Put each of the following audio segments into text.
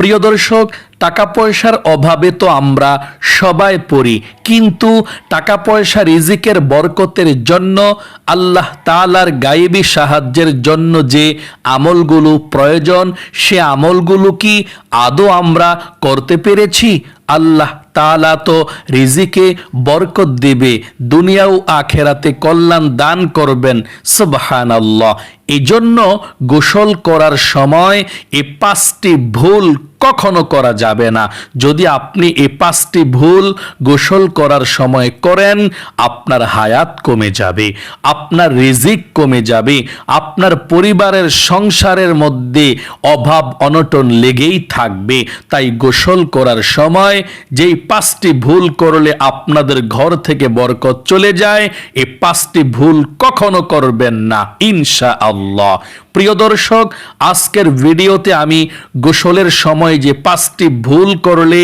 প্রিয় দর্শক টাকা পয়সার অভাবে তো আমরা সবাই পড়ি, কিন্তু টাকা পয়সা রিজিকের বরকতের জন্য, আল্লাহ তালার গায়েবী সাহায্যের জন্য যে আমলগুলো প্রয়োজন, সে আমলগুলো কি আদৌ আমরা করতে পেরেছি? আল্লাহ তালা তো রিজিকে বরকত দিবে দুনিয়াও আখেরাতে কল্যাণ দান করবেন সুবহান আল্লাহ এজন্য গোসল করার সময় এ পাঁচটি ভুল কখনো করা যাবে না। যদি আপনি এ পাঁচটি ভুল গোসল করার সময় করেন, আপনার হায়াত কমে যাবে, আপনার রিজিক কমে যাবে, আপনার পরিবারের সংসারের মধ্যে অভাব অনটন লেগেই থাকবে। তাই গোসল করার সময় যেই পাঁচটি ভুল করলে আপনাদের ঘর থেকে বরকত চলে যায়, এ পাঁচটি ভুল কখনো করবেন না ইনশা আল্লাহ প্রিয় দর্শক, আজকের ভিডিওতে আমি গোসলের সময় যে পাঁচটি ভুল করলে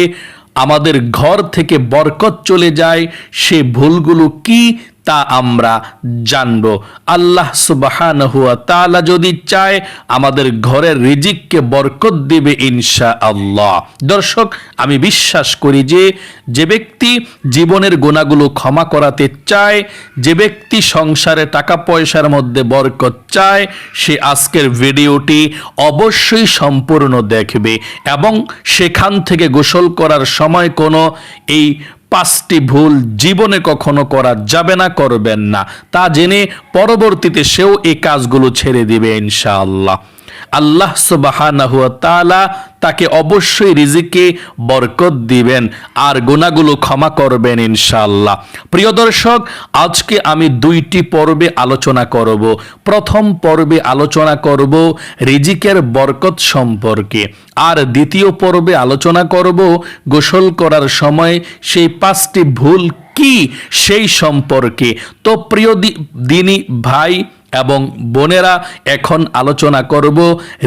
আমাদের ঘর থেকে বরকত চলে যায়, সে ভুলগুলো কি তা আমরা জানব। আল্লাহ সুবাহান হুয়া তালা যদি চায়, আমাদের ঘরের রিজিককে বরকত দিবে ইনশা আল্লাহ দর্শক, আমি বিশ্বাস করি যে যে ব্যক্তি জীবনের গোনাগুলো ক্ষমা করাতে চায়, যে ব্যক্তি সংসারে টাকা পয়সার মধ্যে বরকত চায়, সে আজকের ভিডিওটি অবশ্যই সম্পূর্ণ দেখবে এবং সেখান থেকে গোসল করার সময় কোনো এই পাঁচটি ভুল জীবনে কখনো করা যাবে না, করবেন না। তা জেনে পরবর্তীতে সেও এই কাজগুলো ছেড়ে দিবে ইনশাআল্লাহ। আল্লাহ তাআলা তাকে অবশ্যই রিজিকে বরকত দিবেন আর গুণাগুলো ক্ষমা করবেন ইনশাল্লাহ প্রিয় দর্শক, আজকে আমি দুইটি পর্বে আলোচনা করব। প্রথম পর্বে আলোচনা করব রিজিকের বরকত সম্পর্কে। আর দ্বিতীয় পর্বে আলোচনা করব গোসল করার সময় সেই পাঁচটি ভুল কি সেই সম্পর্কে। তো প্রিয় দিনী ভাই এবং বোনেরা, এখন আলোচনা করব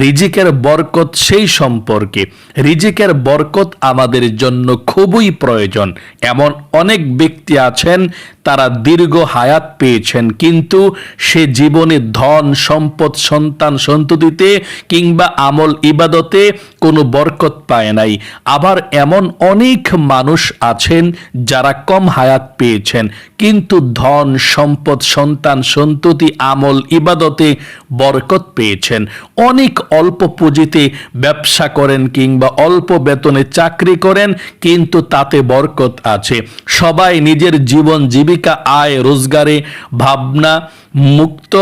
রিজিকের বরকত সেই সম্পর্কে। রিজিকের বরকত আমাদের জন্য খুবই প্রয়োজন। এমন অনেক ব্যক্তি আছেন, তারা দীর্ঘ হায়াত পেয়েছেন, কিন্তু সে জীবনে ধন, সম্পদ, সন্তান সন্ততিতে কিংবা আমল ইবাদতে কোনো বরকত পায় নাই। আবার এমন অনেক মানুষ আছেন যারা কম হায়াত পেয়েছেন। কিন্তু ধন, সম্পদ, সন্তান, সন্ততি, আমল, ইবাদতে বরকত পেয়েছেন। অনেক অল্প পুঁজিতে ব্যবসা করেন কিংবা অল্প বেতনে চাকরি করেন, কিন্তু তাতে বরকত আছে। সবাই নিজের জীবন, জীবিকা, আয়, রোজগারে ভাবনা মুক্ত,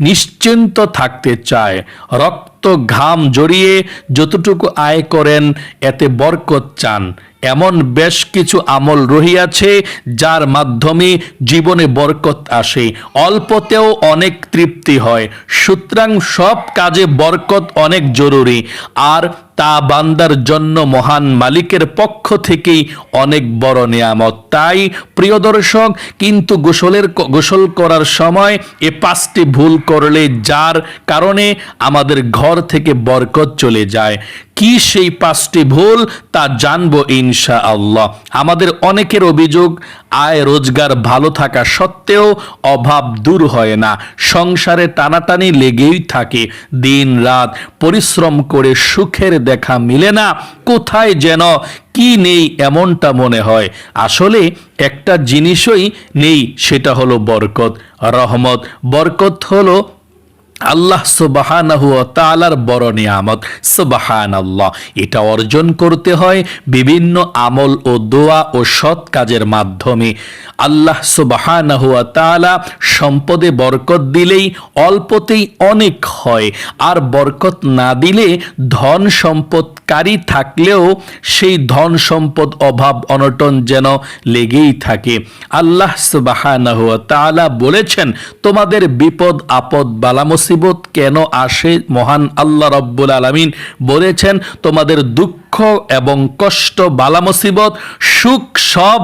নিশ্চিন্ত থাকতে চায়। রক্ত ঘাম জড়িয়ে যতটুকু আয় করেন এতে বরকত চান। এমন বেশ কিছু আমল রহিয়াছে, যার মাধ্যমে জীবনে বরকত আসে। অল্পতেও অনেক তৃপ্তি হয়। সুতরাং সব কাজে বরকত অনেক জরুরি। আর তা বান্দার জন্য মহান মালিকের পক্ষ থেকেই অনেক বড় নিয়ামত। তাই, প্রিয় দর্শক, কিন্তু গোসলের গোসল করার সময় এ পাঁচটি ভুল করলে যার কারণে আমাদের ঘর থেকে বরকত চলে যায়। কি সেই পাঁচটি ভুল তা জানব ইনশা আল্লাহ আমাদের অনেকের অভিযোগ, আয় রোজগার ভালো থাকা সত্ত্বেও অভাব দূর হয় না। সংসারে টানাটানি লেগেই থাকে। দিন রাত পরিশ্রম করে সুখের দেখা মিলে না। কোথায় যেন কি নেই এমনটা মনে হয়। আসলে একটা জিনিসই নেই, সেটা হলো বরকত। রহমত। বরকত হলো আল্লাহ সুবাহানাহু তালার বড় নিয়ামত সুবাহান আল্লাহ এটা অর্জন করতে হয় বিভিন্ন আমল ও দোয়া ও সৎ কাজের মাধ্যমে। আল্লাহ সুবাহানাহু তালা সম্পদে বরকত দিলেই অল্পতেই অনেক হয়। আর বরকত না দিলে ধন সম্পদকারী থাকলেও সেই ধন সম্পদ অভাব অনটন যেন লেগেই থাকে। আল্লাহ সুবাহানাহু তাআলা বলেছেন, তোমাদের বিপদ আপদ বালা মুসিবত কেন আসে? মহান আল্লাহ রব্বুল আলামিন বলেছেন, তোমাদের দুঃখ এবং কষ্ট, বালা মুসিবত, সুখ সব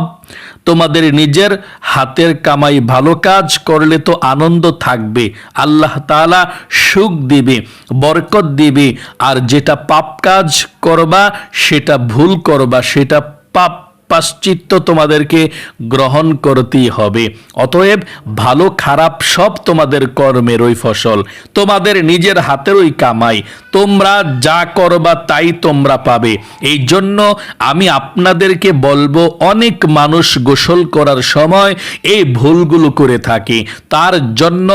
তোমাদের নিজের হাতের কামাই ভালো কাজ করলে তো আনন্দ থাকবে। আল্লাহ তাআলা সুখ দিবে, বরকত দিবে, আর যেটা পাপ কাজ করবা, সেটা ভুল করবা, সেটা পাপ পাশ্চিত্য তোমাদেরকে গ্রহণ করতেই হবে। অতএব ভালো খারাপ সব তোমাদের কর্মেরই ফসল, তোমাদের নিজের হাতেরই কামাই, তোমরা যা করবা তাই তোমরা পাবে। এই জন্য আমি আপনাদেরকে বলব, অনেক মানুষ গোসল করার সময় এই ভুলগুলো করে থাকে। তার জন্য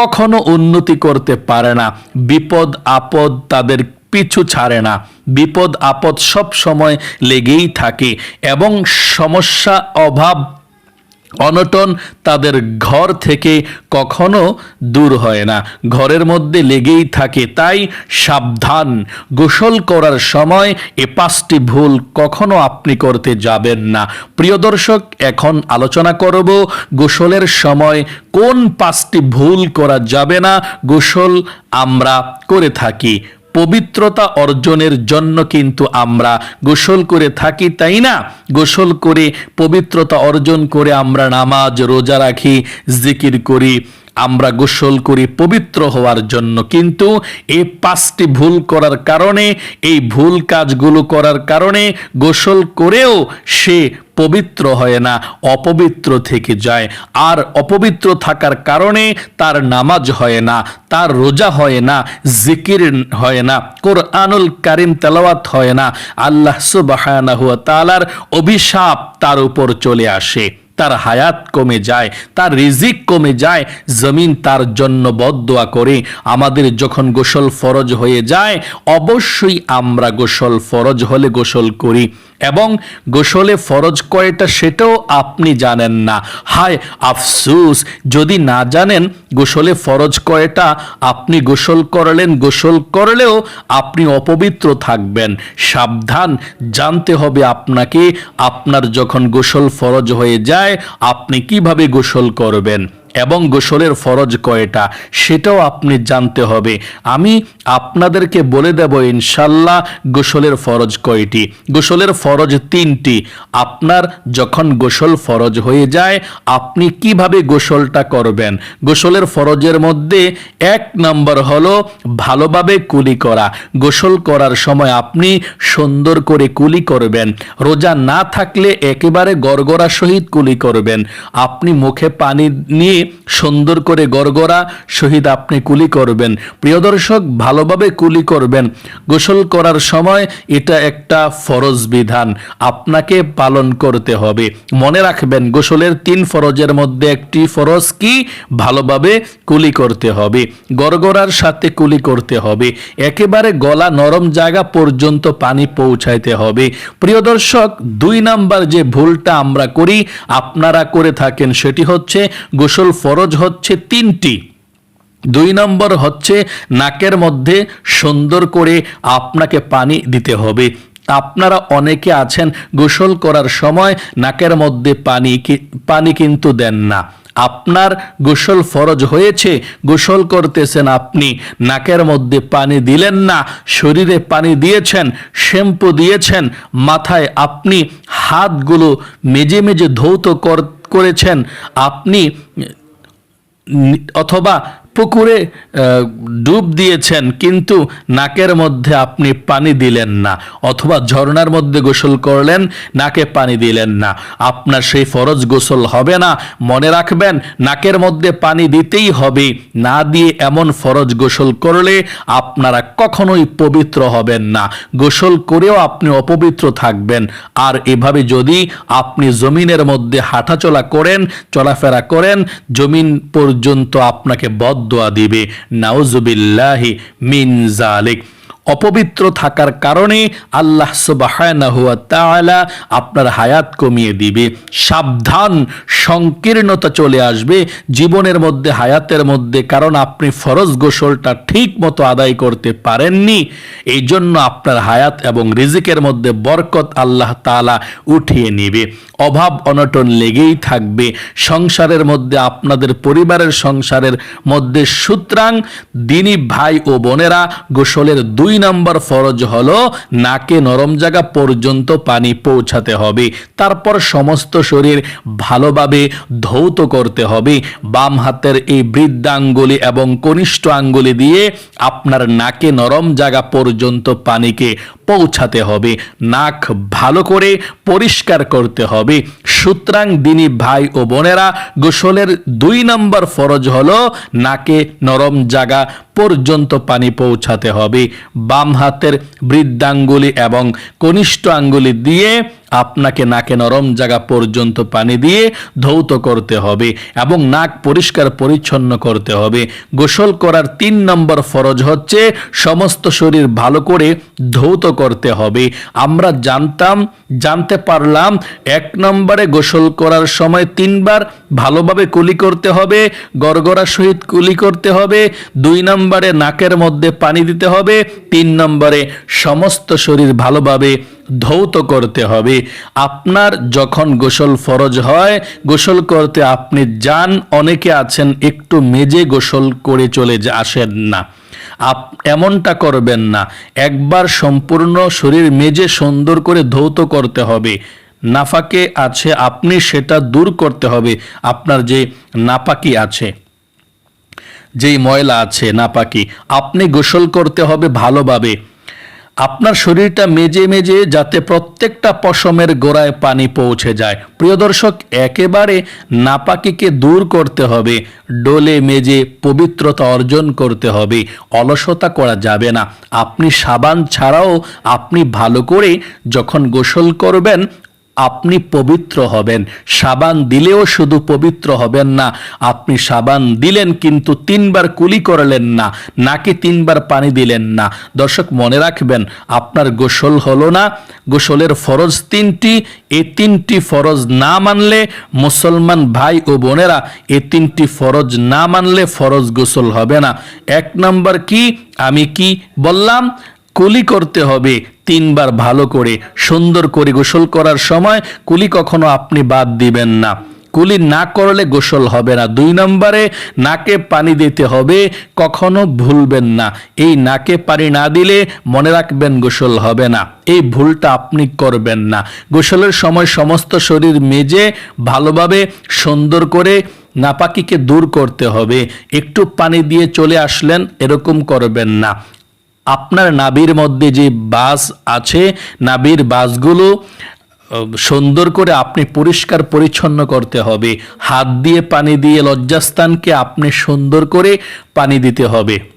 কখনো উন্নতি করতে পারে না। বিপদ আপদ তাদের পিছু ছাড়ে না। বিপদ, আপদ সব সময় লেগেই থাকে এবং সমস্যা, অভাব, অনটন তাদের ঘর থেকে কখনো দূর হয় না। ঘরের মধ্যে লেগেই থাকে, তাই সাবধান। গোসল করার সময় এ পাঁচটি ভুল কখনো আপনি করতে যাবেন না। প্রিয় দর্শক, এখন আলোচনা করব গোসলের সময় কোন পাঁচটি ভুল করা যাবে না, গোসল আমরা করে থাকি। পবিত্রতা অর্জনের জন্য কিন্তু আমরা গোসল করে থাকি, তাই না? গোসল করে পবিত্রতা অর্জন করে আমরা নামাজ, রোজা রাখি, জিকির করি। আমরা গোসল করি পবিত্র হওয়ার জন্য, কিন্তু এই পাঁচটি ভুল করার কারণে, এই ভুল কাজগুলো করার কারণে গোসল করেও সে পবিত্র হয় না, অপবিত্র থেকে যায়। আর অপবিত্র থাকার কারণে তার নামাজ হয় না, তার রোজা হয় না, জিকির হয় না, কোরআনুল কারিম তেলাওয়াত হয় না। আল্লাহ সুবাহানাহু তাআলার অভিশাপ তার উপর চলে আসে। তার হায়াত কমে যায়, তার রিজিক কমে যায়, জমিন তার জন্য বদোয়া করে। আমাদের যখন গোসল ফরজ হয়ে যায়, অবশ্যই আমরা গোসল ফরজ হলে গোসল করি। এবং গোসলে ফরজ কয়টা সেটাও আপনি জানেন না। হায় আফসুস, যদি না জানেন, গোসলে ফরজ কয়টা? আপনি গোসল করলেন, গোসল করলেও আপনি অপবিত্র থাকবেন। সাবধান, জানতে হবে আপনাকে। আপনার যখন গোসল ফরজ হয়ে যায়, আপনি কীভাবে গোসল করবেন? এবং গোসলের ফরজ কয়টা সেটাও আপনি জানতে হবে। আমি আপনাদেরকে বলে দেব ইনশাল্লাহ গোসলের ফরজ কয়টি। গোসলের ফরজ তিনটি। আপনার যখন গোসল ফরজ হয়ে যায়, আপনি কীভাবে গোসলটা করবেন? গোসলের ফরজের মধ্যে এক নম্বর হলো ভালোভাবে কুলি করা। গোসল করার সময় আপনি সুন্দর করে কুলি করবেন। রোজা না থাকলে একেবারে গড়গড়া সহিত কুলি করবেন। আপনি মুখে পানি নিয়ে সুন্দর করে গড়গড়া সহিত আপনি কুলি করবেন। প্রিয় দর্শক, ভালোভাবে কুলি করবেন। গোসল করার সময় এটা একটা ফরজ বিধান। আপনাকে পালন করতে হবে। মনে রাখবেন, গোসলের তিন ফরজের মধ্যে একটি ফরজ কি? ভালোভাবে কুলি করতে হবে। গড়গড়ার সাথে কুলি করতে হবে। একেবারে গলা নরম জায়গা পর্যন্ত পানি পৌঁছাইতে হবে। প্রিয় দর্শক, দুই নাম্বার যে ভুলটা আমরা করি, আপনারা করে থাকেন, সেটি হচ্ছে গোসল ফরজ হচ্ছে তিনটি। দুই নম্বর হচ্ছে নাকের মধ্যে সুন্দর করে আপনাকে পানি দিতে হবে। আপনারা অনেকে আছেন, গোসল করার সময় নাকের মধ্যে পানি পানি কিন্তু দেন না। আপনার গোসল ফরজ হয়েছে, গোসল করতেছেন আপনি, নাকের মধ্যে পানি দিলেন না, শরীরে পানি দিয়েছেন, শ্যাম্পু দিয়েছেন, মাথায় আপনি হাতগুলো মেজে মেজে ধৌত কর- করেছেন, আপনি অথবা পুকুরে ডুব দিয়েছেন, কিন্তু নাকের মধ্যে আপনি পানি দিলেন না, অথবা ঝর্ণার মধ্যে গোসল করলেন, নাকে পানি দিলেন না। আপনার সেই ফরজ গোসল হবে না। মনে রাখবেন, নাকের মধ্যে পানি দিতেই হবে, না দিয়ে এমন ফরজ গোসল করলে আপনারা কখনোই পবিত্র হবেন না। গোসল করেও আপনি অপবিত্র থাকবেন। আর এভাবে যদি আপনি জমিনের মধ্যে হাঁটাচলা করেন, চলাফেরা করেন, জমিন পর্যন্ত আপনাকে বদদোয়া দিবে। নাউজুবিল্লাহি মিন জালিক অপবিত্র থাকার কারণে আল্লাহ তাআলা আপনার হায়াত কমিয়ে দিবে। সাবধান, সংকীর্ণতা চলে আসবে জীবনের মধ্যে, হায়াতের মধ্যে, কারণ আপনি ফরজ গোসলটা ঠিক মতো আদায় করতে পারেননি। এই জন্য আপনার হায়াত এবং রিজিকের মধ্যে বরকত আল্লাহ তাআলা উঠিয়ে নিবে। অভাব অনটন লেগেই থাকবে। সংসারের মধ্যে, আপনাদের পরিবারের সংসারের মধ্যে সুতরাং দিনী ভাই ও বোনেরা গোসলের দুই দুই নাম্বার ফরজ হলো নাকে নরম জায়গা পর্যন্ত পানি পৌঁছাতে হবে। তারপর সমস্ত শরীর ভালোভাবে ধৌত করতে হবে। বাম হাতের এই বৃদ্ধাঙ্গুলি এবং কনিষ্ঠ আঙ্গুলি দিয়ে আপনার নাকে নরম জায়গা পর্যন্ত পানিকে পৌঁছাতে হবে। নাক ভালো করে পরিষ্কার করতে হবে। সুতরাং দিনী ভাই ও বোনেরা, গোসলের দুই নম্বর ফরজ হলো নাকে নরম জায়গা পর্যন্ত পানি পৌঁছাতে হবে। বাম হাতের বৃদ্ধাঙ্গুলি এবং কনিষ্ঠ আঙ্গুলি দিয়ে আপনাকে নাকে নরম জায়গা পর্যন্ত পানি দিয়ে ধৌত করতে হবে এবং নাক পরিষ্কার পরিচ্ছন্ন করতে হবে। গোসল করার তিন নম্বর ফরজ হচ্ছে সমস্ত শরীর ভালো করে ধৌত করতে হবে। আমরা জানতাম, জানতে পারলাম, এক নম্বরে গোসল করার সময় তিনবার ভালোভাবে কুলি করতে হবে, গড়গড়া সহিত কুলি করতে হবে, দুই নম্বরে নাকের মধ্যে পানি দিতে হবে, তিন নম্বরে সমস্ত শরীর ভালোভাবে ধৌত করতে হবে। আপনার যখন গোসল ফরজ হয়, গোসল করতে আপনি যান, অনেকে আছেন একটু মেজে গোসল করে চলে আসেন না। আপ এমনটা করবেন না। একবার সম্পূর্ণ শরীর মেজে সুন্দর করে ধৌত করতে হবে। নাফাকে আছে, আপনি সেটা দূর করতে হবে। আপনার যে নাপাকি আছে। যেই ময়লা আছে না নাপাকি, আপনি গোসল করতে হবে ভালোভাবে। আপনার শরীরটা মেজে মেজে যাতে প্রত্যেকটা পশমের গোড়ায় পানি পৌঁছে যায়। প্রিয় দর্শক, একেবারে নাপাকিকে দূর করতে হবে, ডোলে মেজে পবিত্রতা অর্জন করতে হবে, অলসতা করা যাবে না। আপনি সাবান ছাড়াও আপনি ভালো করে যখন গোসল করবেন আপনি পবিত্র হবেন। সাবান দিলেও শুধু পবিত্র হবেন না, আপনি সাবান দিলেন কিন্তু তিনবার কুলি করলেন না, নাকি তিনবার পানি দিলেন না। দর্শক, মনে রাখবেন, আপনার গোসল হলো না, গোসলের ফরজ তিনটি, এ তিনটি ফরজ না মানলে মুসলমান ভাই ও বোনেরা এ তিনটি ফরজ না মানলে ফরজ গোসল হবে না। এক নম্বর কি? আমি কি বললাম? কুলি করতে হবে, তিনবার ভালো করে, সুন্দর করে গোসল করার সময় কুলি কখনো আপনি বাদ দিবেন না। কুলি না করলে গোসল হবে না। দুই নম্বরে, নাকে পানি দিতে হবে, কখনো ভুলবেন না। এই নাকে পানি না দিলে মনে রাখবেন গোসল হবে না। এই ভুলটা আপনি করবেন না। গোসলের সময় সমস্ত শরীর মেজে, ভালোভাবে, সুন্দর করে নাপাকিকে দূর করতে হবে। একটু পানি দিয়ে চলে আসলেন, এরকম করবেন না। আপনার নাবির মধ্যে যে বাস আছে নাবির বাসগুলো সুন্দর করে আপনি পরিষ্কার পরিচ্ছন্ন করতে হবে। হাত দিয়ে পানি দিয়ে লজ্জাস্থানকে আপনি সুন্দর করে পানি দিতে হবে।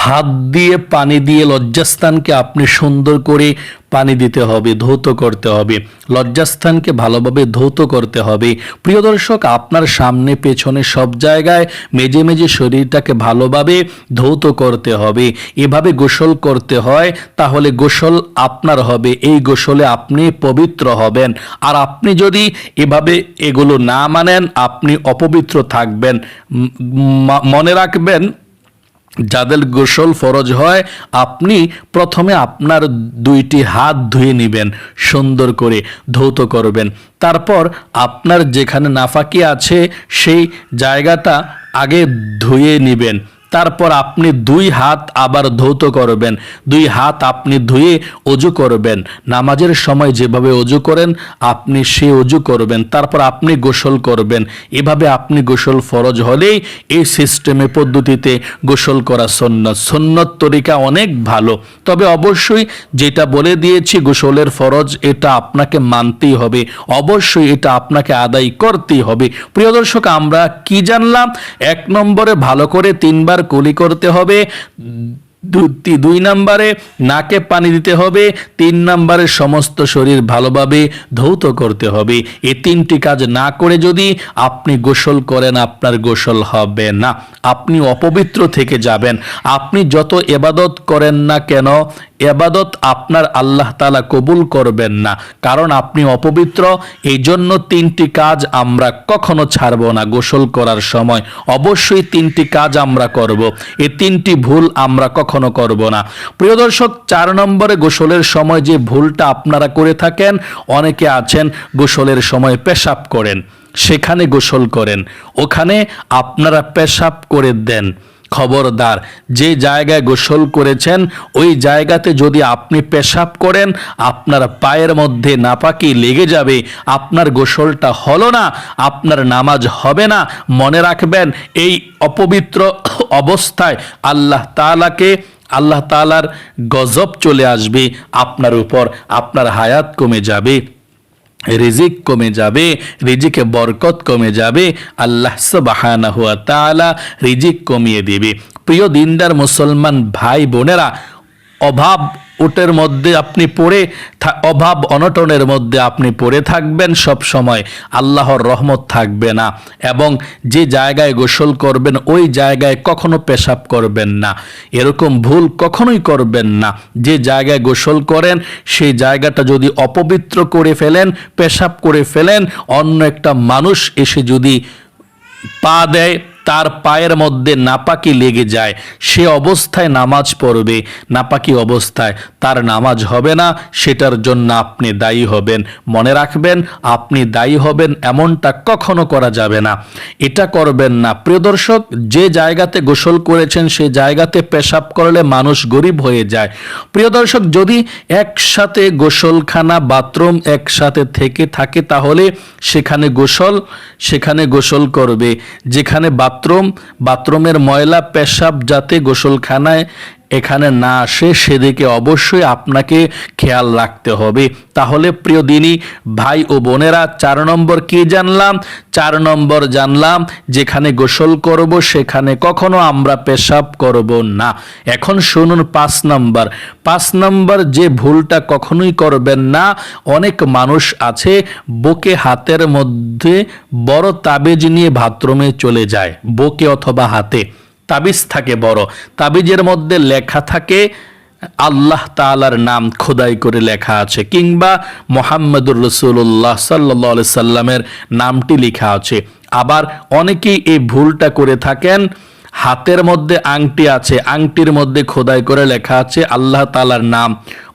হাত দিয়ে পানি দিয়ে লজ্জাস্থানকে আপনি সুন্দর করে পানি দিতে হবে, ধৌত করতে হবে। লজ্জাস্থানকে ভালোভাবে ধৌত করতে হবে। প্রিয় দর্শক, আপনার সামনে, পেছনে সব জায়গায় মেজে মেজে শরীরটাকে ভালোভাবে ধৌত করতে হবে। এভাবে গোসল করতে হয়, তাহলে গোসল আপনার হবে। এই গোসলে আপনি পবিত্র হবেন। আর আপনি যদি এভাবে এগুলো না মানেন, আপনি অপবিত্র থাকবেন। মনে রাখবেন যাদের গোসল ফরজ হয়, আপনি প্রথমে আপনার দুইটি হাত ধুয়ে নেবেন, সুন্দর করে ধৌত করবেন। তারপর আপনার যেখানে নাফাকি আছে, সেই জায়গাটা আগে ধুয়ে নেবেন। তারপর আপনি দুই হাত আবার ধৌত করবেন, দুই হাত আপনি ধুয়ে অজু করবেন। নামাজের সময় যেভাবে অজু করেন, আপনি সে অজু করবেন, তারপর আপনি গোসল করবেন। এভাবে আপনি গোসল ফরজ হলেই এই সিস্টেমে, পদ্ধতিতে গোসল করা সন্ন্যত সন্ন্যত তরিকা অনেক ভালো, তবে অবশ্যই যেটা বলে দিয়েছি, গোসলের ফরজ এটা আপনাকে মানতেই হবে। অবশ্যই এটা আপনাকে আদায় করতেই হবে। প্রিয় দর্শক, আমরা কি জানলাম? এক নম্বরে ভালো করে তিনবার কুলি করতে হবে দুই নাম্বারে নাকে পানি দিতে হবে, তিন নাম্বারে সমস্ত শরীর ভালোভাবে ধৌত করতে হবে। এই তিনটি কাজ না করে যদি আপনি গোসল করেন, আপনার গোসল হবে না। আপনি অপবিত্র থেকে যাবেন। আপনি যত এবাদত করেন না কেন এবাদত আপনার আল্লাহ তালা কবুল করবেন না। কারণ আপনি অপবিত্র এই জন্য তিনটি কাজ আমরা কখনো ছাড়বো না গোসল করার সময়। অবশ্যই তিনটি কাজ আমরা করব। এই তিনটি ভুল আমরা কখনো করব না। প্রিয় দর্শক, চার নম্বরে গোসলের সময় যে ভুলটা আপনারা করে থাকেন, অনেকে আছেন গোসলের সময় পেশাব করেন। সেখানে গোসল করেন। ওখানে আপনারা পেশাব করে দেন। খবরদার। যে জায়গায় গোসল করেছেন, ওই জায়গাতে যদি আপনি পেশাব করেন, আপনার পায়ের মধ্যে নাপাকি লেগে যাবে, আপনার গোসলটা হলো না, আপনার নামাজ হবে না। মনে রাখবেন, এই অপবিত্র অবস্থায় আল্লাহ তাআলাকে, আল্লাহ তাআলার গজব চলে আসবে, আপনার উপর আপনার হায়াত কমে যাবে। রিজিক কমে যাবে, রিজিকে বরকত কমে যাবে, আল্লাহ বাহানা হুয়া তালা রিজিক কমিয়ে দেবে। প্রিয় দিনদার মুসলমান ভাই বোনেরা অভাব উটের মধ্যে আপনি পড়ে অভাব অনটনের মধ্যে আপনি পড়ে থাকবেন, সব সময় আল্লাহর রহমত থাকবে না। এবং যে জায়গায় গোসল করবেন, ওই জায়গায় কখনো পেশাব করবেন না। এরকম ভুল কখনোই করবেন না। যে জায়গায় গোসল করেন, সেই জায়গাটা যদি অপবিত্র করে ফেলেন, পেশাব করে ফেলেন, অন্য একটা মানুষ এসে যদি পা দেয় তার পায়ের মধ্যে নাপাকি লেগে যায়। সে অবস্থায় নামাজ পড়বে। নাপাকি অবস্থায় তার নামাজ হবে না, সেটার জন্য আপনি দায়ী হবেন। মনে রাখবেন, আপনি দায়ী হবেন এমনটা কখনো করা যাবে না। এটা করবেন না। প্রিয় দর্শক যে জায়গাতে গোসল করেছেন, সে জায়গাতে পেশাব করলে মানুষ গরিব হয়ে যায়। প্রিয় দর্শক যদি একসাথে গোসলখানা, বাথরুম একসাথে থেকে থাকে, তাহলে সেখানে গোসল সেখানে গোসল করবে। যেখানে বাথরুম বাথরুমের ময়লা পেশাব যাতে গোসলখানায় এখানে না আসে, সেদিকে অবশ্যই আপনাকে খেয়াল রাখতে হবে। তাহলে প্রিয় দিনী, ভাই ও বোনেরা, চার নম্বর কি জানলাম? চার নম্বর জানলাম, যেখানে গোসল করব, সেখানে কখনো আমরা পেশাব করব না। এখন শুনুন পাঁচ নম্বর। পাঁচ নম্বর, যে ভুলটা কখনোই করবেন না। অনেক মানুষ আছে, বুকে হাতের মধ্যে বড় তাবেজ নিয়ে বাথরুমে চলে যায়, বুকে অথবা হাতে। তাবিজ থাকে বড়। তাবিজের মধ্যে লেখা থাকে, আল্লাহ তালার নাম খোদাই করে লেখা আছে, কিংবা মোহাম্মদুর রসুল্লাহ সাল্লি সাল্লামের নামটি লেখা আছে। আবার অনেকেই এই ভুলটা করে থাকেন হাতের মধ্যে আংটি আছে, আংটির মধ্যে খোদাই করে লেখা আছে, আল্লাহ তালার নাম।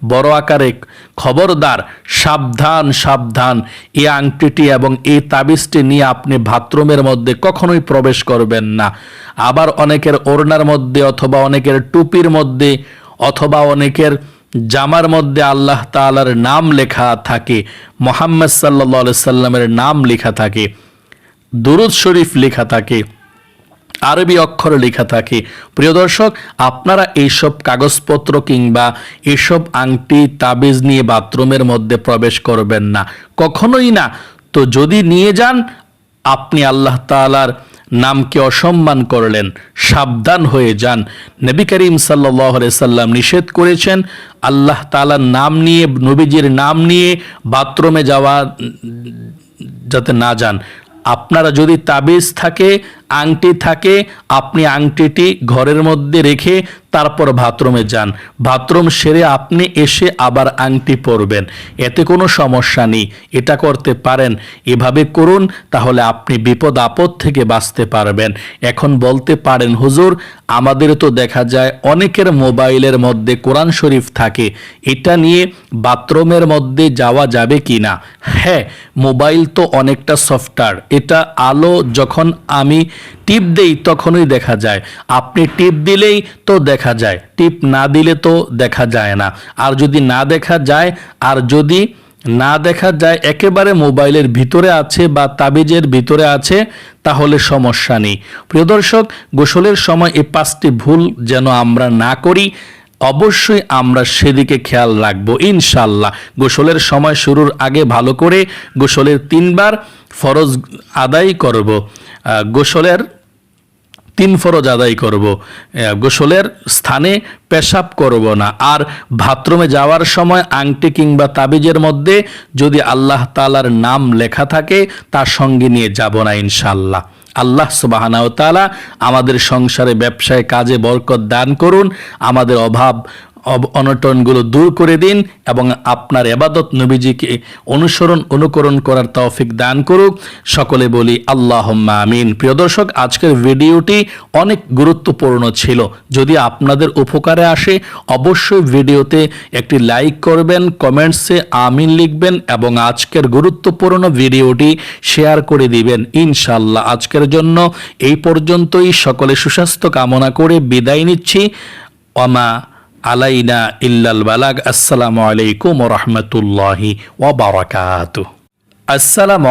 বড় আকারে খবরদার, সাবধান সাবধান। এই আংটিটি এবং এই তাবিজটি নিয়ে আপনি বাথরুমের মধ্যে কখনোই প্রবেশ করবেন না। আবার অনেকের ওড়নার মধ্যে অথবা অনেকের টুপির মধ্যে অথবা অনেকের জামার মধ্যে আল্লাহ তালার নাম লেখা থাকে, মোহাম্মদ সাল্লাহ সাল্লামের নাম লেখা থাকে, দুরুদ শরীফ লেখা থাকে। আরবি অক্ষরে লেখা থাকে। প্রিয় দর্শক, আপনারা এইসব কাগজপত্র কিংবা এসব আংটি, তাবিজ নিয়ে বাথরুমের মধ্যে প্রবেশ করবেন না। কখনোই না। তো যদি নিয়ে যান, আপনি আল্লাহ তাআলার নামকে অসম্মান করলেন। সাবধান হয়ে যান। নবী করিম সাল্লাম নিষেধ করেছেন, আল্লাহ তাআলার নাম নিয়ে, নবীজির নাম নিয়ে বাথরুমে যাওয়া যাতে না যান। আপনারা যদি তাবিজ থাকে আংটি থাকে, আপনি আংটিটি ঘরের মধ্যে রেখে তারপর বাথরুমে যান। বাথরুম সেরে আপনি এসে আবার আংটি পরবেন। এতে কোনো সমস্যা নেই, এটা করতে পারেন। এভাবে করুন, তাহলে আপনি বিপদ আপদ থেকে বাঁচতে পারবেন। এখন বলতে পারেন, হুজুর, আমাদের তো দেখা যায় অনেকের মোবাইলের মধ্যে কোরআন শরীফ থাকে। এটা নিয়ে বাথরুমের মধ্যে যাওয়া যাবে কি না? হ্যাঁ মোবাইল তো অনেকটা সফটওয়্যার। এটা আলো যখন আমি টিপ দেই তখনই দেখা যায়। আপনি টিপ দিলেই তো দেখা যায়, টিপ না দিলে তো দেখা যায় না। আর যদি না দেখা যায়, আর যদি না দেখা যায়, একেবারে মোবাইলের ভিতরে আছে বা তাবিজের ভিতরে আছে, তাহলে সমস্যা নেই। প্রিয় দর্শক, গোসলের সময় এই পাঁচটি ভুল যেন আমরা না করি অবশ্যই আমরা সেদিকে খেয়াল রাখব ইনশাল্লাহ গোসলের সময় শুরুর আগে ভালো করে গোসলের তিনবার ফরজ আদায় করব। গোসলের তিন ফরজ আদায় করব। গোসলের স্থানে পেশাব করব না। আর বাথরুমে যাওয়ার সময় আংটি কিংবা তাবিজের মধ্যে যদি আল্লাহ তাআলার নাম লেখা থাকে, তার সঙ্গে নিয়ে যাব না ইনশাল্লাহ আল্লাহ সুবাহানাও তালা আমাদের সংসারে ব্যবসায় কাজে বরকত দান করুন। আমাদের অভাব অনটনগুলো দূর করে দিন এবং আপনার এবাদত নবীজিকে অনুসরণ, অনুকরণ করার তৌফিক দান করুক। সকলে বলি আল্লাহ আমিন। প্রিয় দর্শক, আজকের ভিডিওটি অনেক গুরুত্বপূর্ণ ছিল। যদি আপনাদের উপকারে আসে, অবশ্যই ভিডিওতে একটি লাইক করবেন, কমেন্টসে আমিন লিখবেন এবং আজকের গুরুত্বপূর্ণ ভিডিওটি শেয়ার করে দিবেন। ইনশাল্লাহ আজকের জন্য এই পর্যন্তই। সকলে সুস্বাস্থ্য কামনা করে বিদায় নিচ্ছি। ওমা আলাইনা ইল্লাল বালাগ। আসসালামু আলাইকুম রহমতুল্লাহি ওবরাকাতু আসসালামু